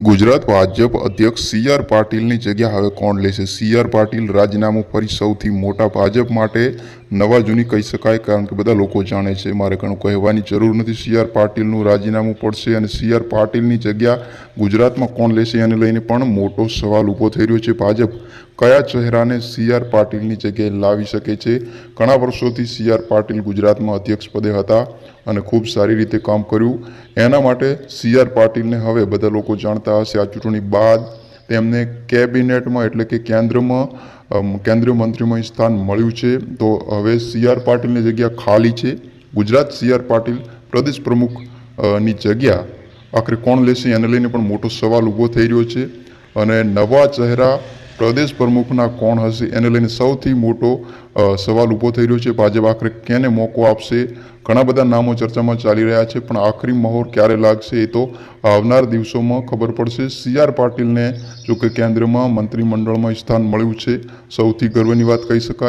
ગુજરાત ભાજપ અધ્યક્ષ C R પાટીલની જગ્યા હવે કોણ લેશે? સી આર પાટીલ રાજીનામું ફરી સૌથી મોટા ભાજપ માટે નવા જૂની કહી શકાય કારણ કે બધા લોકો જાણે છે. મારે ઘણું કહેવાની જરૂર નથી. સી આર પાટીલનું રાજીનામું પડશે અને સી આર પાટીલની જગ્યા ગુજરાતમાં કોણ લેશે એને લઈને પણ મોટો સવાલ ઊભો થઈ રહ્યો છે. ભાજપ કયા ચહેરાને સી આર પાટીલની જગ્યાએ લાવી શકે છે? ઘણા વર્ષોથી સી આર પાટીલ ગુજરાતમાં અધ્યક્ષ પદે હતા. અને ખૂબ સારી રીતે કામ કર્યું. એના માટે સી આર પાટીલને હવે બધા લોકો જાણતા હશે, આ ચૂંટણી બાદ તેમને કેબિનેટમાં એટલે કે કેન્દ્રમાં કેન્દ્રીય મંત્રીમાં સ્થાન મળ્યું છે. તો હવે સી આર પાટીલની જગ્યા ખાલી છે. ગુજરાત સી આર પાટીલ પ્રદેશ પ્રમુખની જગ્યા આખરે કોણ લેશે એને લઈને પણ મોટો સવાલ ઊભો થઈ રહ્યો છે. અને નવા ચહેરા પ્રદેશ પ્રમુખના કોણ હશે એને લઈને સૌથી મોટો સવાલ ઊભો થઈ રહ્યો છે. ભાજપ આખરે કેને મોકો આપશે? ઘણા બધા નામો ચર્ચામાં ચાલી રહ્યા છે, પણ આખરી મહોર ક્યારે લાગશે એ તો આવનાર દિવસોમાં ખબર પડશે. સી આર પાટીલને જો કે કેન્દ્રમાં મંત્રીમંડળમાં સ્થાન મળ્યું છે. સૌથી ગર્વની વાત કહી શકાય.